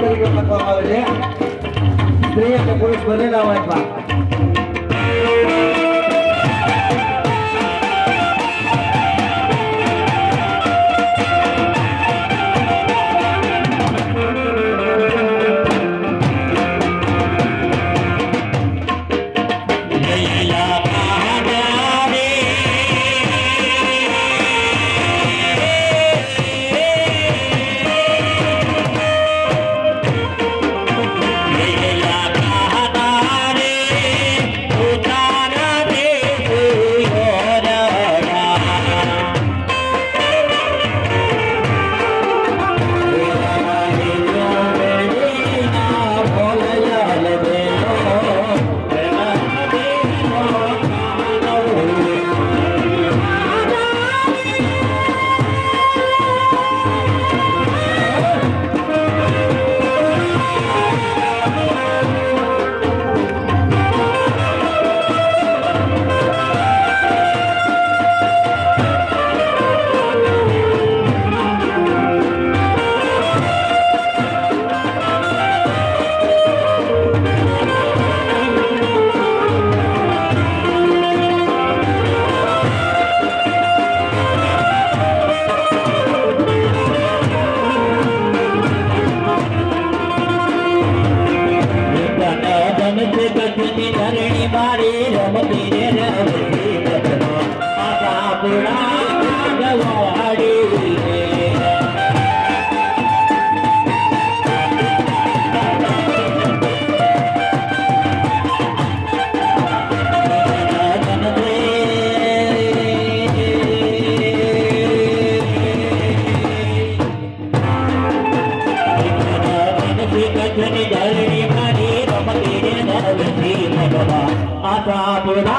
તરીકે લખવામાં આવે છે. સ્ત્રી અને પુરુષ બંનેના વાંચમાં. તારી રમતી રે રમતી બદલો આ પુરા ગવાડી Thank you. भगवान आता पुरा